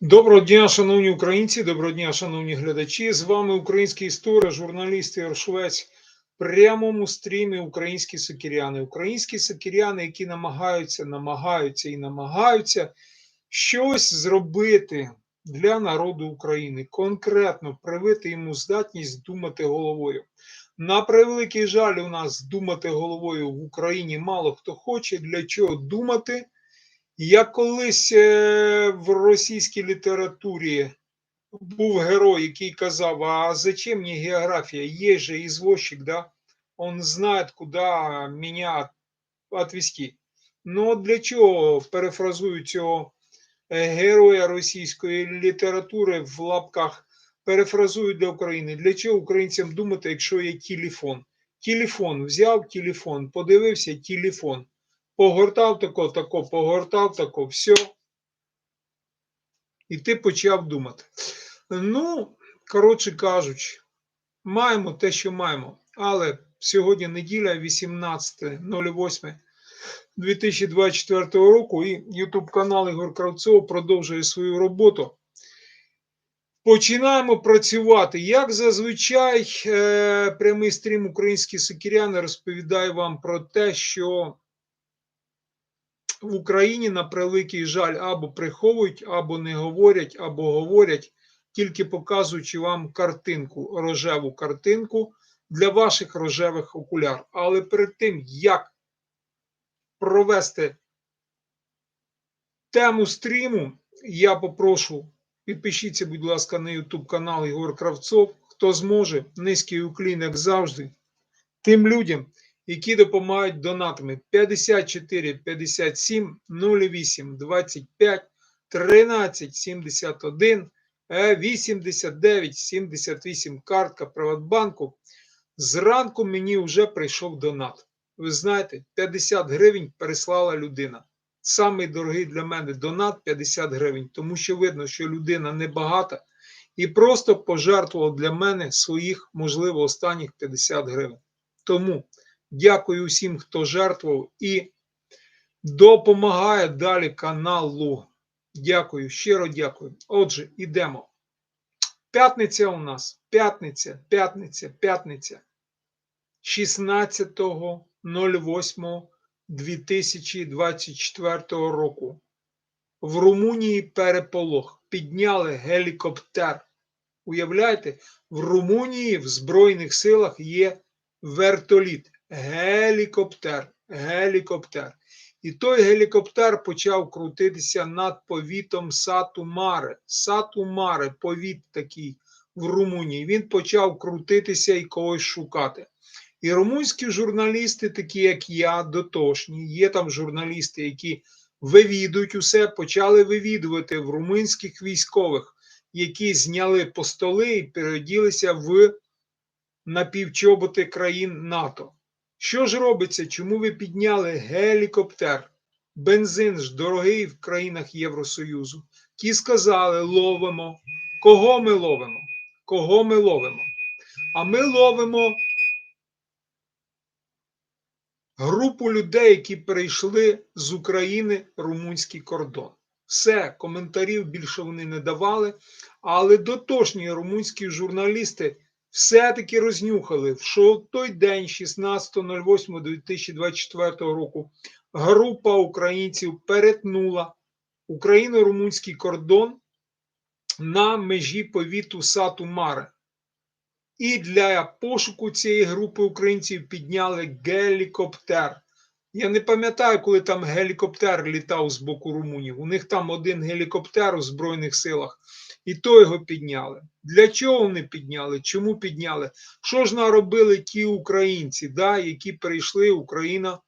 Доброго дня, шановні українці, доброго дня, шановні глядачі. З вами український історик, журналіст Ігор Швець прямому стрімі Українські сокіряни. Українські сокіряни, які намагаються, намагаються і намагаються щось зробити для народу України, конкретно привити йому здатність думати головою. На превеликий жаль, у нас думати головою в Україні мало хто хоче. Для чого думати? Я колись е, в російській літературі був герой, який казав: А зачем мені географія? Є же извозчик, да? Он знає, куди мене відвести. Ну, для чого перефразую цього е, героя російської літератури в лапках? Перефразую для України. Для чого українцям думати, якщо є телефон? Телефон взяв телефон, подивився телефон. Погортав тако, тако, погортав тако, все. І ти почав думати. Ну, коротше кажучи, маємо те, що маємо. Але сьогодні неділя, 18.08.2024 року, і YouTube канал Ігор Кравцов продовжує свою роботу. Починаємо працювати. Як зазвичай, е, прямий стрім українські сокіряни розповідає вам про те, що в Україні на превеликий жаль або приховують, або не говорять, або говорять, тільки показуючи вам картинку, рожеву картинку для ваших рожевих окуляр. Але перед тим, як провести тему стріму, я попрошу, підпишіться, будь ласка, на YouTube канал Ігор Кравцов. Хто зможе, низький уклін, як завжди, тим людям які допомагають донатами 54 57 08 25 13 71 89 78 картка Приватбанку. Зранку мені вже прийшов донат. Ви знаєте, 50 гривень переслала людина. Самий дорогий для мене донат 50 гривень, тому що видно, що людина небагата і просто пожертвувала для мене своїх, можливо, останніх 50 гривень. Тому Дякую всім, хто жертвував і допомагає далі каналу. Дякую, щиро дякую. Отже, йдемо. П'ятниця у нас. П'ятниця, п'ятниця, п'ятниця. 16.08.2024 року. В Румунії переполох. Підняли гелікоптер. Уявляєте, в Румунії в Збройних силах є вертоліт. Гелікоптер, гелікоптер. І той гелікоптер почав крутитися над повітом Сату-Маре. Сату-Маре, повіт такий в Румунії. Він почав крутитися і когось шукати. І румунські журналісти, такі як я, дотошні, є там журналісти, які вивідують усе, почали вивідувати в румунських військових, які зняли постоли і переоділися в напівчоботи країн НАТО. Що ж робиться? Чому ви підняли гелікоптер? Бензин ж дорогий в країнах Євросоюзу. Ті сказали: ловимо. Кого ми ловимо? Кого ми ловимо? А ми ловимо групу людей, які перейшли з України румунський кордон. Все, коментарів більше вони не давали, але дотошні румунські журналісти все-таки рознюхали, що в той день, 16.08.2024 року, група українців перетнула україно-румунський кордон на межі повіту Сату Маре. І для пошуку цієї групи українців підняли гелікоптер. Я не пам'ятаю, коли там гелікоптер літав з боку румунів. У них там один гелікоптер у Збройних силах і то його підняли. Для чого вони підняли? Чому підняли? Що ж наробили ті українці, да, які прийшли Україна?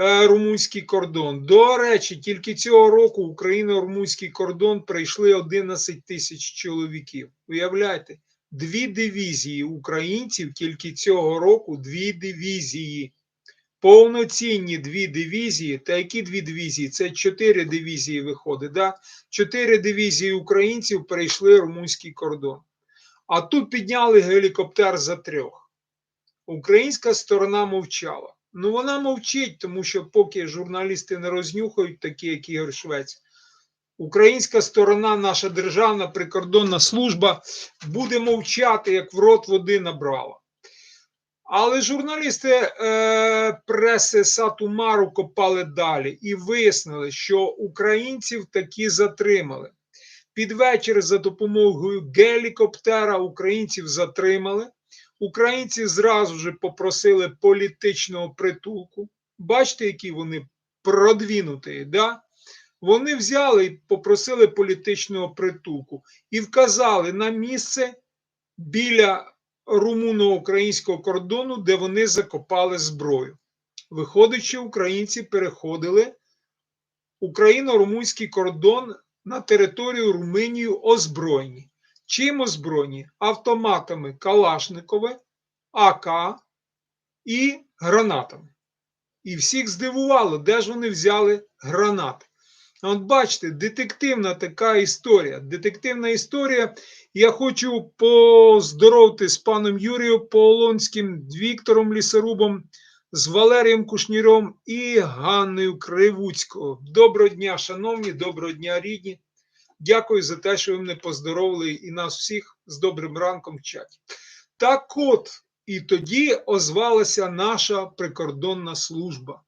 Е, румунський кордон. До речі, тільки цього року Україно-румунський кордон прийшли 11 тисяч чоловіків. Уявляєте, дві дивізії українців тільки цього року дві дивізії повноцінні дві дивізії. Та які дві дивізії? Це чотири дивізії виходить. Да? Чотири дивізії українців перейшли румунський кордон. А тут підняли гелікоптер за трьох. Українська сторона мовчала. Ну вона мовчить, тому що поки журналісти не рознюхають, такі як Ігор Швець, Українська сторона, наша державна прикордонна служба буде мовчати, як в рот води набрала. Але журналісти е, преси Сатумару копали далі і вияснили, що українців таки затримали. Під вечір за допомогою гелікоптера українців затримали. Українці зразу ж попросили політичного притулку. Бачите, які вони продвінуті, да? Вони взяли і попросили політичного притулку і вказали на місце біля румуно-українського кордону, де вони закопали зброю. Виходить, що українці переходили україно-румунський кордон на територію Румунії озброєні. Чим озброєні? Автоматами Калашникове, АК і гранатами. І всіх здивувало, де ж вони взяли гранати. От бачите, детективна така історія. Детективна історія. Я хочу поздоровити з паном Юрієм Полонським, Віктором Лісорубом, з Валерієм Кушніром і Ганною Кривуцькою. Доброго дня, шановні, доброго дня, рідні. Дякую за те, що ви мене поздоровили і нас всіх з добрим ранком в чаті. Так от, і тоді озвалася наша прикордонна служба.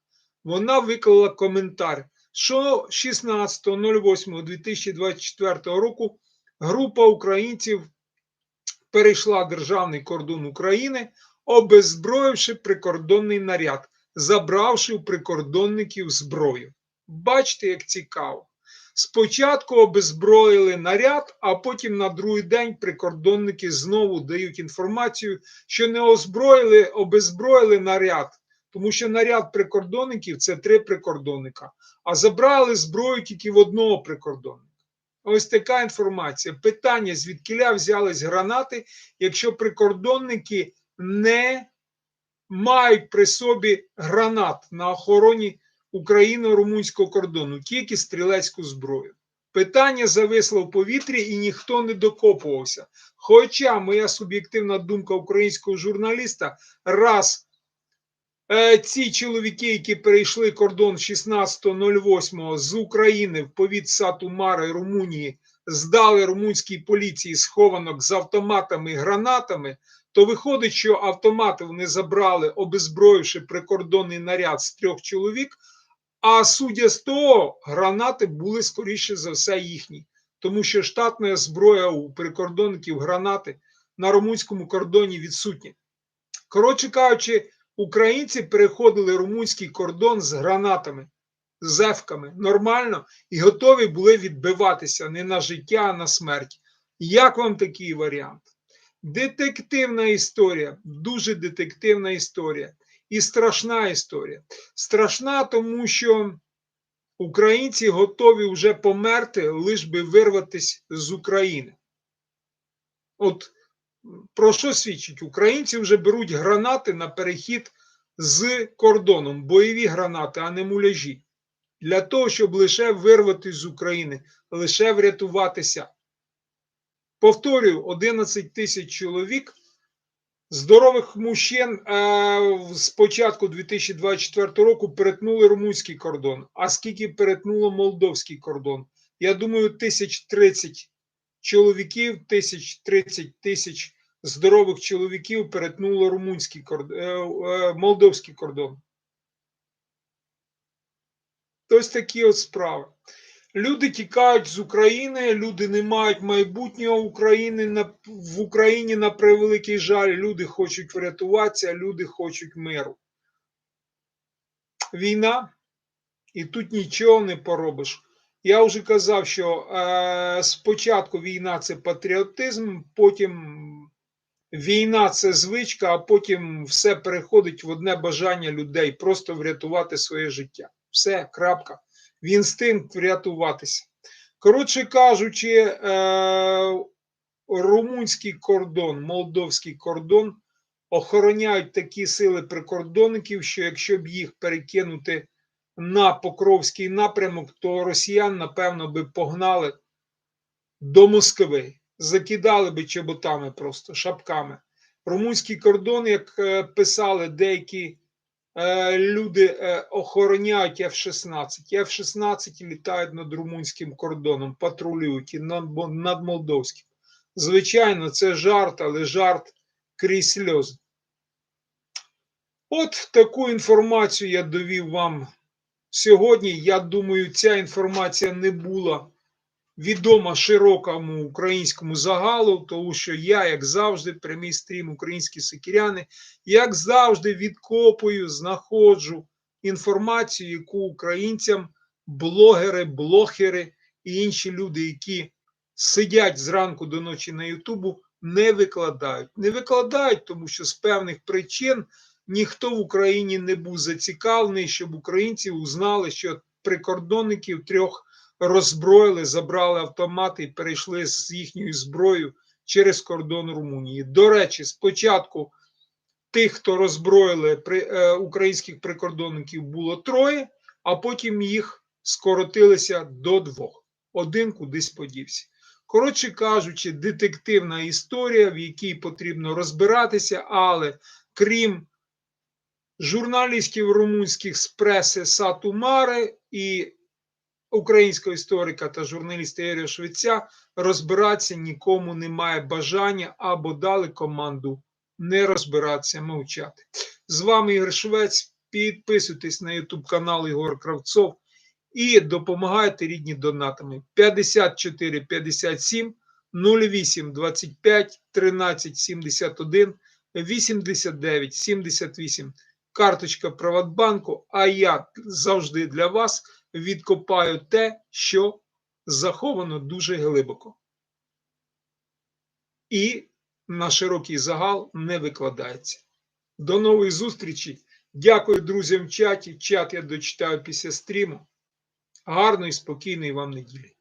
Вона виклала коментар, що 16.08.2024 року група українців перейшла державний кордон України, обезброївши прикордонний наряд, забравши у прикордонників зброю. Бачите, як цікаво. Спочатку обезброїли наряд, а потім на другий день прикордонники знову дають інформацію, що не озброїли, обезброїли наряд, тому що наряд прикордонників це три прикордонника, а забрали зброю тільки в одного прикордонника. Ось така інформація. Питання: звідкиля взялись гранати, якщо прикордонники не мають при собі гранат на охороні україно-румунського кордону, тільки стрілецьку зброю. Питання зависло в повітрі і ніхто не докопувався. Хоча моя суб'єктивна думка українського журналіста, раз ці чоловіки, які перейшли кордон 16.08 з України в повіт Сату Мари Румунії, здали румунській поліції схованок з автоматами і гранатами, то виходить, що автомати вони забрали, обезброївши прикордонний наряд з трьох чоловік. А судя з того, гранати були скоріше за все їхні, тому що штатна зброя у прикордонників гранати на румунському кордоні відсутні. Коротше кажучи, українці переходили румунський кордон з гранатами, з ефками нормально і готові були відбиватися не на життя, а на смерть. Як вам такий варіант? Детективна історія, дуже детективна історія. І страшна історія. Страшна, тому що українці готові вже померти, лиш би вирватися з України. От про що свідчить? Українці вже беруть гранати на перехід з кордоном, бойові гранати, а не муляжі. Для того, щоб лише вирватися з України, лише врятуватися. Повторюю, 11 тисяч чоловік. Здорових мужчин е, з початку 2024 року перетнули румунський кордон. А скільки перетнуло молдовський кордон? Я думаю, тисяч 30 чоловіків, тисяч 30 тисяч здорових чоловіків перетнуло румунський кордон, е, е, молдовський кордон. Ось такі от справи. Люди тікають з України, люди не мають майбутнього України в Україні на превеликий жаль. Люди хочуть врятуватися, люди хочуть миру. Війна, і тут нічого не поробиш. Я вже казав, що е, спочатку війна це патріотизм, потім війна це звичка, а потім все переходить в одне бажання людей просто врятувати своє життя. Все, крапка в інстинкт врятуватися. Коротше кажучи, е, румунський кордон, молдовський кордон охороняють такі сили прикордонників, що якщо б їх перекинути на Покровський напрямок, то росіян, напевно, би погнали до Москви, закидали би чоботами просто шапками. Румунський кордон, як е, писали деякі е, люди е, охороняють F-16. F-16 літають над румунським кордоном, патрулюють над молдовським. Звичайно, це жарт, але жарт крізь сльози. От таку інформацію я довів вам сьогодні. Я думаю, ця інформація не була відома широкому українському загалу, тому що я, як завжди, прямий стрім українські сикіряни, як завжди, відкопую, знаходжу інформацію, яку українцям блогери, блогери і інші люди, які сидять зранку до ночі на Ютубу, не викладають. Не викладають, тому що з певних причин ніхто в Україні не був зацікавлений, щоб українці узнали, що прикордонників трьох роззброїли, забрали автомати і перейшли з їхньою зброєю через кордон Румунії. До речі, спочатку тих, хто роззброїли е, українських прикордонників, було троє, а потім їх скоротилися до двох. Один кудись подівся. Коротше кажучи, детективна історія, в якій потрібно розбиратися, але крім журналістів румунських з преси Сату Маре і українського історика та журналіста Єрія Швеця розбиратися нікому немає бажання або дали команду не розбиратися, мовчати. З вами Ігор Швець. Підписуйтесь на YouTube канал Ігор Кравцов і допомагайте рідні донатами 54 57 08 25 13 71 89 78 карточка Приватбанку, а я завжди для вас відкопаю те, що заховано дуже глибоко. І на широкий загал не викладається. До нової зустрічі. Дякую друзям в чаті. Чат я дочитаю після стріму. Гарної, спокійної вам неділі.